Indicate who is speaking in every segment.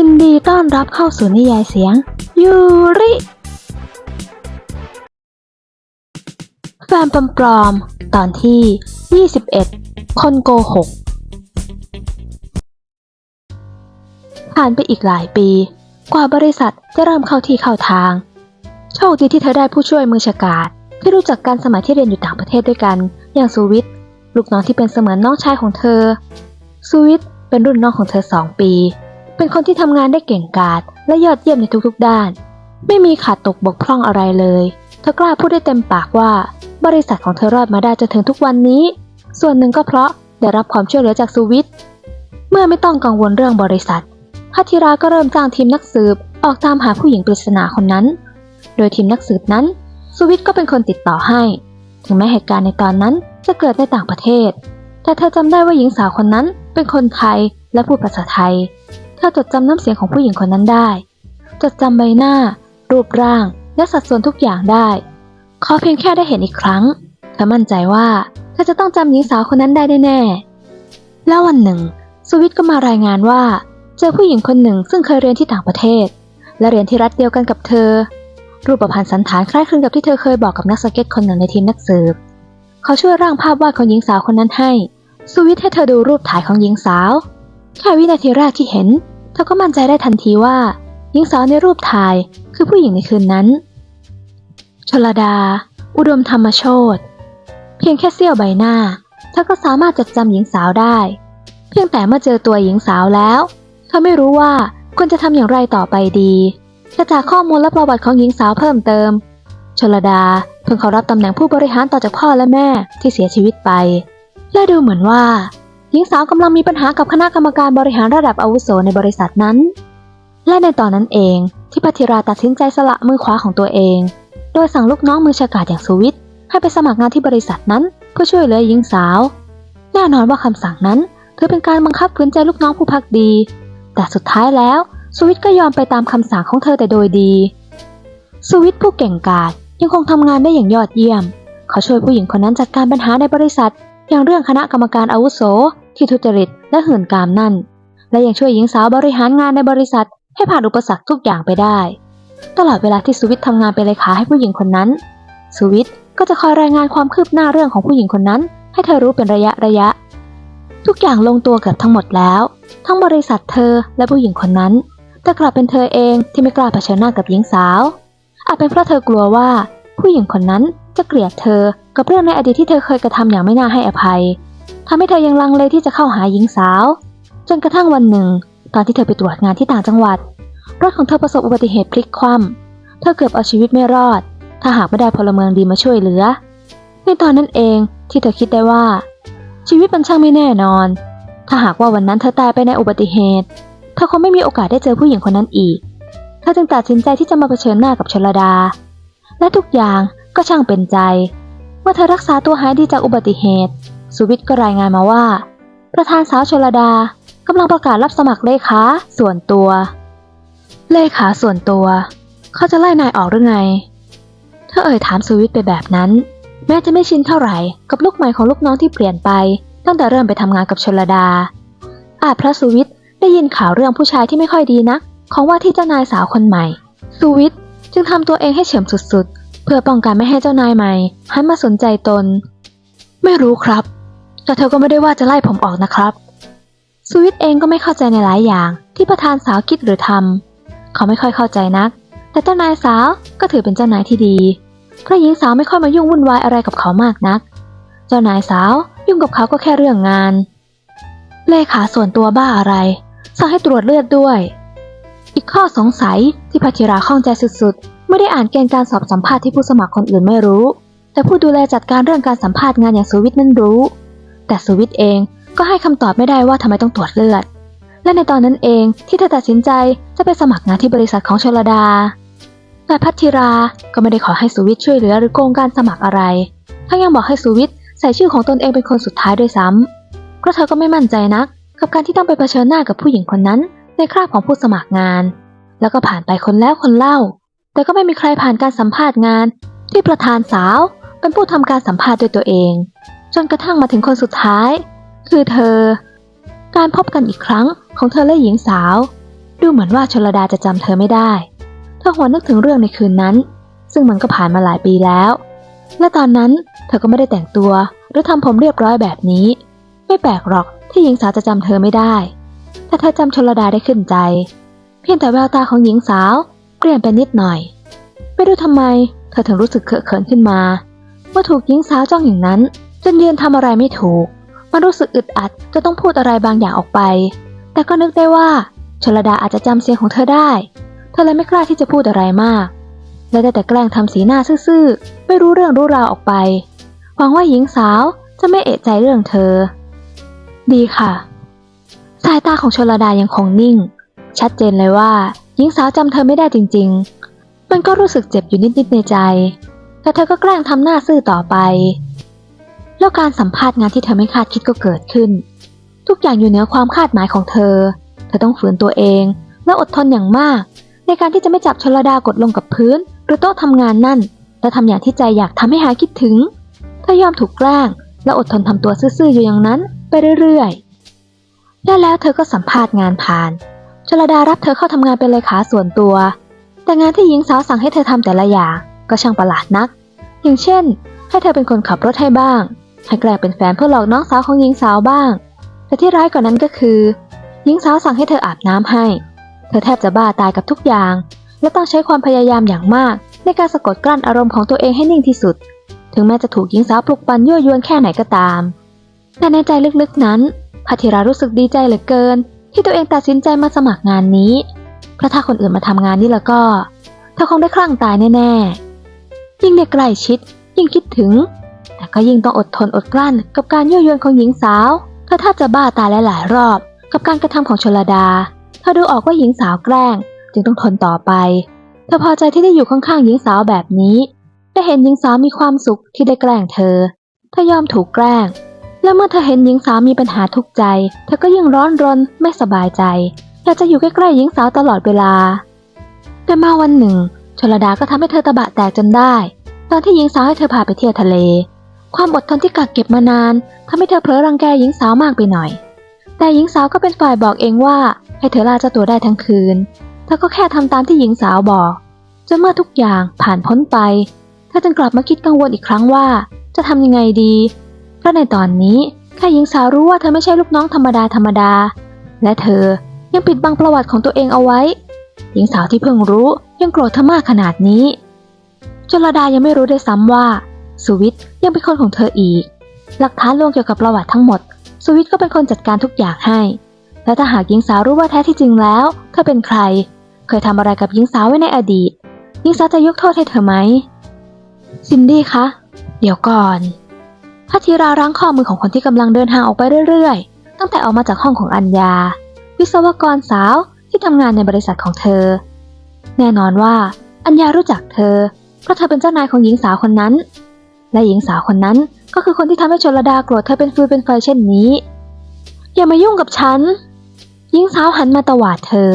Speaker 1: ยินดีต้อนรับเข้าสู่นิยายเสียง ยูริ แฟนปลอมๆตอนที่ 21 คนโกหก ผ่านไปอีกหลายปี กว่าบริษัทจะเริ่มเข้าที่เข้าทาง โชคดีที่เธอได้ผู้ช่วยมือฉกาจที่รู้จักกันสมัยที่เรียนอยู่ต่างประเทศด้วยกัน อย่างสุวิทย์ลูกน้องที่เป็นเสมือนน้องชายของเธอสุวิทย์เป็นรุ่นน้องของเธอสองปี เป็นคนที่ทำงานได้เก่งกาจและยอดเยี่ยมในทุกๆด้าน ไม่มีขาดตกบกพร่องอะไรเลย เธอกล้าพูดได้เต็มปากว่า บริษัทของเธอรอดมาได้จนถึงทุกวันนี้ ส่วนหนึ่งก็เพราะได้รับความช่วยเหลือจากสุวิทย์เมื่อไม่ต้องกังวลเรื่องบริษัทพัทิราก็เริ่มจ้างทีมนักสืบออกตามหาผู้หญิงปริศนาคนนั้น โดยทีมนักสืบนั้น สุวิทย์ก็เป็นคนติดต่อให้ ถึงแม้เหตุการณ์ในตอนนั้นจะเกิดในต่างประเทศ แต่เธอจำได้ว่าหญิงสาวคนนั้นเป็นคนไทยและพูดภาษาไทย เธอจดจำน้ำเสียงของผู้หญิงคนนั้นได้ จดจำใบหน้า รูปร่าง และสัดส่วนทุกอย่างได้ ขอเพียงแค่ได้เห็นอีกครั้ง เธอมั่นใจว่าเธอจะต้องจำหญิงสาวคนนั้นได้แน่ๆแล้ววันหนึ่ง สวิทก็มารายงานว่า เจอผู้หญิงคนหนึ่งซึ่งเคยเรียนที่ต่างประเทศ และเรียนที่รัฐเดียวกันกับเธอ รูปพรรณสันฐานคล้ายคลึงกับที่เธอเคยบอกกับนักสเก็ตคนหนึ่งในทีมนักสืบ เขาช่วยร่างภาพวาดของหญิงสาวคนนั้นให้ สวิทให้เธอดูรูปถ่ายของหญิงสาว แค่วินาทีแรกที่เห็น เธอก็มั่นใจได้ทันทีว่าหญิงสาวในรูปถ่ายคือผู้หญิงในคืนนั้น ชลดา อุดมธรรมโชตเพียงแค่เสี้ยวใบหน้า เธอก็สามารถจดจำหญิงสาวได้ เพียงแต่เมื่อเจอตัวหญิงสาวแล้ว เธอไม่รู้ว่าควรจะทำอย่างไรต่อไปดีแต่จากข้อมูลและประวัติของหญิงสาวเพิ่มเติม ชลดาเพิ่งเขารับตำแหน่งผู้บริหารต่อจากพ่อและแม่ที่เสียชีวิตไป และดูเหมือนว่า หญิงสาวกำลังมีปัญหากับคณะกรรมการบริหารระดับอาวุโสในบริษัทนั้น และในตอนนั้นเองที่พัทิราตัดสินใจสละมือขวาของตัวเอง โดยสั่งลูกน้องมือฉกาจอย่างสุวิทให้ไปสมัครงานที่บริษัทนั้นเพื่อช่วยเหลือหญิงสาว แน่นอนว่าคำสั่งนั้นถือเป็นการบังคับขืนใจลูกน้องผู้พักดี แต่สุดท้ายแล้วสุวิทก็ยอมไปตามคำสั่งของเธอแต่โดยดีสุวิทผู้เก่งกาจยังคงทำงานได้อย่างยอดเยี่ยม เขาช่วยผู้หญิงคนนั้นจัดการปัญหาในบริษัท อย่างเรื่องคณะกรรมการอาวุโส ที่ทุจริตและหื่นกามนั่น และยังช่วยหญิงสาวบริหารงานในบริษัท ให้ผ่านอุปสรรคทุกอย่างไปได้ ตลอดเวลาที่สุวิทย์ทำงานเป็นเลขาให้ผู้หญิงคนนั้นสุวิทย์ก็จะคอยรายงานความคืบหน้าเรื่องของผู้หญิงคนนั้น ให้เธอรู้เป็นระยะระยะ ทุกอย่างลงตัวเกือบทั้งหมดแล้ว ทั้งบริษัทเธอและผู้หญิงคนนั้น แต่กลับเป็นเธอเองที่ไม่กล้าเผชิญหน้ากับหญิงสาวอาจเป็นเพราะเธอกลัวว่าผู้หญิงคนนั้น จะเกลียดเธอ กับเรื่องในอดีตที่เธอเคยกระทำอย่างไม่น่าให้อภัยทำให้เธอยังลังเลที่จะเข้าหาหญิงสาว จนกระทั่งวันหนึ่ง ตอนที่เธอไปตรวจงานที่ต่างจังหวัด รถของเธอประสบอุบัติเหตุพลิกคว่ำเธอเกือบเอาชีวิตไม่รอด ถ้าหากไม่ได้พลเมืองดีมาช่วยเหลือ ในตอนนั้นเองที่เธอคิดได้ว่า ชีวิตมันช่างไม่แน่นอน ถ้าหากว่าวันนั้นเธอตายไปในอุบัติเหตุเธอคงไม่มีโอกาสได้เจอผู้หญิงคนนั้นอีกเธอจึงตัดสินใจที่จะมาเผชิญหน้ากับชลดา และทุกอย่าง ก็ช่างเป็นใจ เมื่อเธอรักษาตัวหายดีจากอุบัติเหตุ สุวิทย์ก็รายงานมาว่า ประธานสาวชลดากำลังประกาศรับสมัครเลขาส่วนตัว เลขาส่วนตัว เขาจะไล่นายออกหรือไง เธอเอ่ยถามสุวิทย์ไปแบบนั้น แม้จะไม่ชินเท่าไหร่กับลูกใหม่ของลูกน้องที่เปลี่ยนไป ตั้งแต่เริ่มไปทำงานกับชลดา อาจพระสุวิทย์ได้ยินข่าวเรื่องผู้ชายที่ไม่ค่อยดีนัก ของว่าที่เจ้านายสาวคนใหม่ สุวิทย์จึงทำตัวเองให้เฉมสุด เพื่อป้องกันไม่ให้เจ้านายใหม่หันมาสนใจตน ไม่รู้ครับ แต่เธอก็ไม่ได้ว่าจะไล่ผมออกนะครับสวิทย์เองก็ไม่เข้าใจในหลายอย่างที่ประธานสาวคิดหรือทำเขาไม่ค่อยเข้าใจนัก แต่เจ้านายสาวก็ถือเป็นเจ้านายที่ดีเพราะหญิงสาวไม่ค่อยมายุ่งวุ่นวายอะไรกับเขามากนัก เจ้านายสาวยุ่งกับเขาก็แค่เรื่องงาน เลขาส่วนตัวบ้าอะไรสั่งให้ตรวจเลือดด้วย อีกข้อสงสัยที่พัชิราข้องใจสุดๆ ไม่ได้อ่านเกณฑ์การสอบสัมภาษณ์ที่ผู้สมัครคนอื่นไม่รู้ แต่ผู้ดูแลจัดการเรื่องการสัมภาษณ์งานอย่างสวิทนั้นรู้ แต่สวิทเองก็ให้คำตอบไม่ได้ว่าทำไมต้องตรวจเลือด และในตอนนั้นเองที่เธอตัดสินใจจะไปสมัครงานที่บริษัทของชลดาแต่พัชิราก็ไม่ได้ขอให้สุวิทย์ช่วยเหลือหรือโกงการสมัครอะไรทั้งยังบอกให้สุวิทย์ใส่ชื่อของตนเองเป็นคนสุดท้ายด้วยซ้ำเพราะเธอก็ไม่มั่นใจนัก กับการที่ต้องไปเผชิญหน้ากับผู้หญิงคนนั้น ในคราบของผู้สมัครงาน แล้วก็ผ่านไปคนแล้วคนเล่า แต่ก็ไม่มีใครผ่านการสัมภาษณ์งาน ที่ประธานสาวเป็นผู้ทำการสัมภาษณ์ด้วยตัวเอง จนกระทั่งมาถึงคนสุดท้าย คือเธอ การพบกันอีกครั้งของเธอและหญิงสาว ดูเหมือนว่าชลดาจะจำเธอไม่ได้เธอหวนนึกถึงเรื่องในคืนนั้น ซึ่งมันก็ผ่านมาหลายปีแล้ว และตอนนั้นเธอก็ไม่ได้แต่งตัว หรือทำผมเรียบร้อยแบบนี้ ไม่แปลกหรอกที่หญิงสาวจะจำเธอไม่ได้ แต่เธอจำชลดาได้ขึ้นใจ เพียงแต่แววตาของหญิงสาว เปลี่ยนไปนิดหน่อย ไม่รู้ทำไม เธอถึงรู้สึกเขอะเขินขึ้นมาเมื่อถูกหญิงสาวจ้องอย่างนั้น จนยืนทำอะไรไม่ถูก มันรู้สึกอึดอัดจะต้องพูดอะไรบางอย่างออกไป แต่ก็นึกได้ว่าชลดาอาจจะจำเสียงของเธอได้ เธอเลยไม่กล้าที่จะพูดอะไรมากและได้แต่แกล้งทำสีหน้าซื่อๆไม่รู้เรื่องรู้ราวออกไป หวังว่าหญิงสาวจะไม่เอะใจเรื่องเธอ ดีค่ะ สายตาของชลดายังคงนิ่ง ชัดเจนเลยว่า หญิงสาวจำเธอไม่ได้จริง ๆ มันก็รู้สึกเจ็บอยู่นิดๆในใจ แต่เธอก็แกล้งทำหน้าซื่อต่อไป แล้วการสัมภาษณ์งานที่เธอไม่คาดคิดก็เกิดขึ้น ทุกอย่างอยู่เหนือความคาดหมายของเธอ เธอต้องฝืนตัวเอง และอดทนอย่างมาก ในการที่จะไม่จับชลดากดลงกับพื้น หรือโต๊ะทำงานนั่น และทำอย่างที่ใจอยากทำให้หายคิดถึง เธอยอมถูกแกล้ง และอดทนทำตัวซื่อๆอยู่อย่างนั้น ไปเรื่อยๆและแล้วเธอก็สัมภาษณ์งานผ่าน ชลดารับเธอเข้าทำงานเป็นเลขาส่วนตัว แต่งานที่หญิงสาวสั่งให้เธอทำแต่ละอย่างก็ช่างประหลาดนัก อย่างเช่น ให้เธอเป็นคนขับรถให้บ้าง ให้แกล้งเป็นแฟนเพื่อหลอกน้องสาวของหญิงสาวบ้าง แต่ที่ร้ายกว่านั้นก็คือ หญิงสาวสั่งให้เธออาบน้ำให้ เธอแทบจะบ้าตายกับทุกอย่าง และต้องใช้ความพยายามอย่างมาก ในการสะกดกลั้นอารมณ์ของตัวเองให้นิ่งที่สุด ถึงแม้จะถูกหญิงสาวปลุกปั่นยั่วยวนแค่ไหนก็ตาม แต่ในใจลึกๆนั้นพัทิรารู้สึกดีใจเหลือเกิน ที่ตัวเองตัดสินใจมาสมัครงานนี้ เพราะถ้าคนอื่นมาทำงานนี่แล้วก็ เธอคงได้คลั่งตายแน่ๆ ยิ่งได้ใกล้ชิด ยิ่งคิดถึง แต่ก็ยิ่งต้องอดทนอดกลั้นกับการยั่วยวนของหญิงสาวเธอแทบจะบ้าตายหลายๆรอบ กับการกระทำของชลดา เธอดูออกว่าหญิงสาวแกล้ง จึงต้องทนต่อไป เธอพอใจที่ได้อยู่ข้างๆหญิงสาวแบบนี้ ได้เห็นหญิงสาวมีความสุขที่ได้แกล้งเธอ เธอยอมถูกแกล้ง และเมื่อเธอเห็นหญิงสาวมีปัญหาทุกข์ใจ เธอก็ยิ่งร้อนรนไม่สบายใจอยากจะอยู่ใกล้ๆหญิงสาวตลอดเวลา แต่มาวันหนึ่ง ชลดาก็ทำให้เธอตะบะแตกจนได้ ตอนที่หญิงสาวให้เธอพาไปเที่ยวทะเล ความอดทนที่กักเก็บมานานทำให้เธอเผลอรังแกหญิงสาวมากไปหน่อย แต่หญิงสาวก็เป็นฝ่ายบอกเองว่าให้เธอลาเจ้าตัวได้ทั้งคืน เธอก็แค่ทำตามที่หญิงสาวบอกจนเมื่อทุกอย่างผ่านพ้นไป เธอจึงกลับมาคิดกังวลอีกครั้งว่า จะทำยังไงดี ราะในตอนนี้แค่หญิงสาวรู้ว่าเธอไม่ใช่ลูกน้องธรรมดาธรรมดา และเธอยังปิดบังประวัติของตัวเองเอาไว้ หญิงสาวที่เพิ่งรู้ยังโกรธเธอมากขนาดนี้จนระดายังไม่รู้ด้วยซ้ำว่าสุวิทย์ยังเป็นคนของเธออีก หลักฐานลวงเกี่ยวกับประวัติทั้งหมดสุวิทย์ก็เป็นคนจัดการทุกอย่างให้ และถ้าหากหญิงสาวรู้ว่าแท้ที่จริงแล้วเธอเป็นใคร เคยทำอะไรกับหญิงสาวไว้ในอดีตหญิงสาวจะยกโทษให้เธอไหมซินดี้คะ เดี๋ยวก่อน พัทิรารั้งข้อมือของคนที่กำลังเดินทางออกไปเรื่อยๆ ตั้งแต่ออกมาจากห้องของอัญญา วิศวกรสาวที่ทำงานในบริษัทของเธอ แน่นอนว่าอัญญารู้จักเธอ เพราะเธอเป็นเจ้านายของหญิงสาวคนนั้น และหญิงสาวคนนั้นก็คือคนที่ทำให้ชลดาโกรธเธอเป็นฟืนเป็นไฟเช่นนี้ อย่ามายุ่งกับฉัน หญิงสาวหันมาตวาดเธอ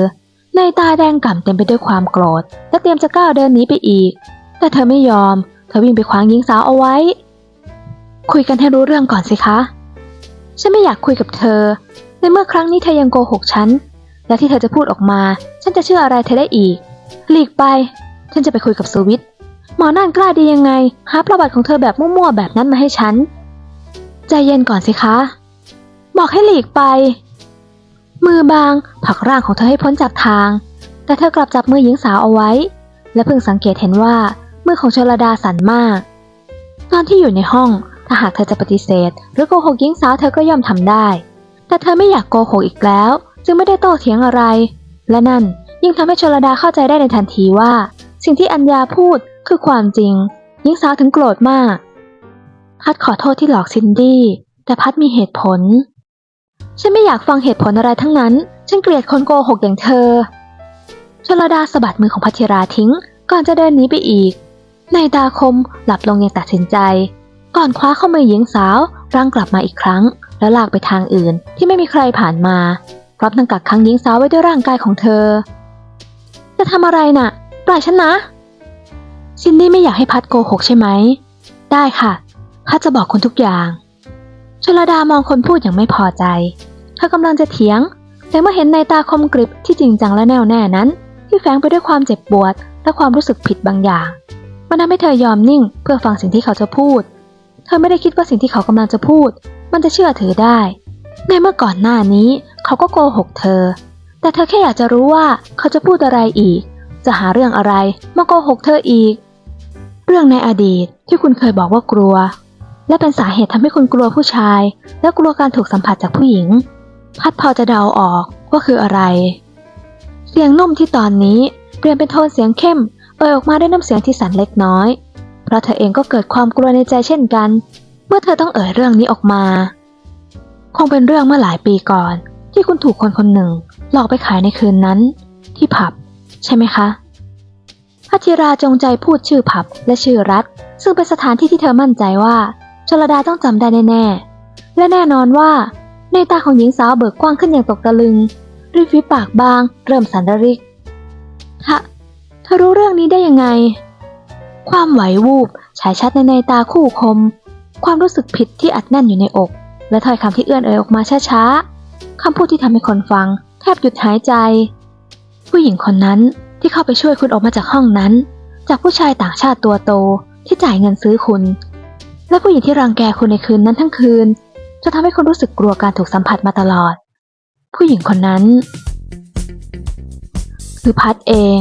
Speaker 1: ในตาแดงก่ำเต็มไปด้วยความโกรธ และเตรียมจะก้าวเดินหนีไปอีก แต่เธอไม่ยอม เธอวิ่งไปขวางหญิงสาวเอาไว้ คุยกันให้รู้เรื่องก่อนสิคะ ฉันไม่อยากคุยกับเธอ ในเมื่อครั้งนี้เธอยังโกหกฉัน และที่เธอจะพูดออกมา ฉันจะเชื่ออะไรเธอได้อีก หลีกไป ฉันจะไปคุยกับสวิตหมอนั่นกล้าดียังไง หาประวัติของเธอแบบมั่วๆแบบนั้นมาให้ฉัน ใจเย็นก่อนสิคะ บอกให้หลีกไป มือบางผลักร่างของเธอให้พ้นจากทาง แต่เธอกลับจับมือหญิงสาวเอาไว้ และเพิ่งสังเกตเห็นว่ามือของชลดาสั่นมาก ตอนที่อยู่ในห้อง ถ้าหากเธอจะปฏิเสธ หรือโกหกหญิงสาวเธอก็ย่อมทำได้ แต่เธอไม่อยากโกหกอีกแล้ว จึงไม่ได้โต้เถียงอะไร และนั่นยิ่งทำให้ชลดาเข้าใจได้ในทันทีว่า สิ่งที่อัญญาพูดคือความจริง หญิงสาวถึงโกรธมาก พัดขอโทษที่หลอกซินดี้แต่พัดมีเหตุผล ฉันไม่อยากฟังเหตุผลอะไรทั้งนั้น ฉันเกลียดคนโกหกอย่างเธอ ชลดาสะบัดมือของพัชราทิ้ง ก่อนจะเดินหนีไปอีกในตาคมหลับลงอย่างตัดสินใจ ก่อนคว้าเข้ามือหญิงสาวร่างกลับมาอีกครั้ง แล้วลากไปทางอื่นที่ไม่มีใครผ่านมาพร้อมทั้งกักขังหญิงสาวไว้ด้วยร่างกายของเธอ จะทำอะไรน่ะ ปล่อยฉันนะ ซินดี้ไม่อยากให้พัดโกหกใช่ไหม ได้ค่ะพัดจะบอกคุณทุกอย่างชลดามองคนพูดอย่างไม่พอใจ เธอกำลังจะเถียง แต่เมื่อเห็นในตาคมกริบที่จริงจังและแน่วแน่นั้น ที่แฝงไปด้วยความเจ็บปวดและความรู้สึกผิดบางอย่าง มันทำให้เธอยอมนิ่งเพื่อฟังสิ่งที่เขาจะพูด เธอไม่ได้คิดว่าสิ่งที่เขากำลังจะพูด มันจะเชื่อถือได้ ในเมื่อก่อนหน้านี้เขาก็โกหกเธอ แต่เธอแค่อยากจะรู้ว่าเขาจะพูดอะไรอีก จะหาเรื่องอะไรมาโกหกเธออีก เรื่องในอดีตที่คุณเคยบอกว่ากลัว และเป็นสาเหตุทำให้คุณกลัวผู้ชาย และกลัวการถูกสัมผัสจากผู้หญิง พัดพอจะเดาออกว่าคืออะไร เสียงนุ่มที่ตอนนี้เปลี่ยนเป็นโทนเสียงเข้มเอ่ยออกมาด้วยน้ำเสียงที่สั่นเล็กน้อย ราะเธอเองก็เกิดความกลัวในใจเช่นกัน เมื่อเธอต้องเอ่ยเรื่องนี้ออกมา คงเป็นเรื่องเมื่อหลายปีก่อน ที่คุณถูกคนคนหนึ่ง หลอกไปขายในคืนนั้น ที่ผับ ใช่ไหมคะพัชิราจงใจพูดชื่อผับและชื่อรัฐ ซึ่งเป็นสถานที่ที่เธอมั่นใจว่าชลดาต้องจำได้แน่ๆและแน่นอนว่า ในตาของหญิงสาวเบิกกว้างขึ้นอย่างตกตะลึงริมฝีปากบาง เริ่มสันระริก ฮะ เธอรู้เรื่องนี้ได้ยังไง ความไหววูบฉายชัดในในตาคู่คม ความรู้สึกผิดที่อัดแน่นอยู่ในอก และถ้อยคำที่เอื้อนเอ่ยออกมาช้าๆคำพูดที่ทำให้คนฟัง แทบหยุดหายใจ ผู้หญิงคนนั้นที่เข้าไปช่วยคุณออกมาจากห้องนั้น จากผู้ชายต่างชาติตัวโตที่จ่ายเงินซื้อคุณ และผู้หญิงที่รังแกคุณในคืนนั้นทั้งคืน จะทำให้คุณรู้สึกกลัวการถูกสัมผัสมาตลอด ผู้หญิงคนนั้น คือพัดเอง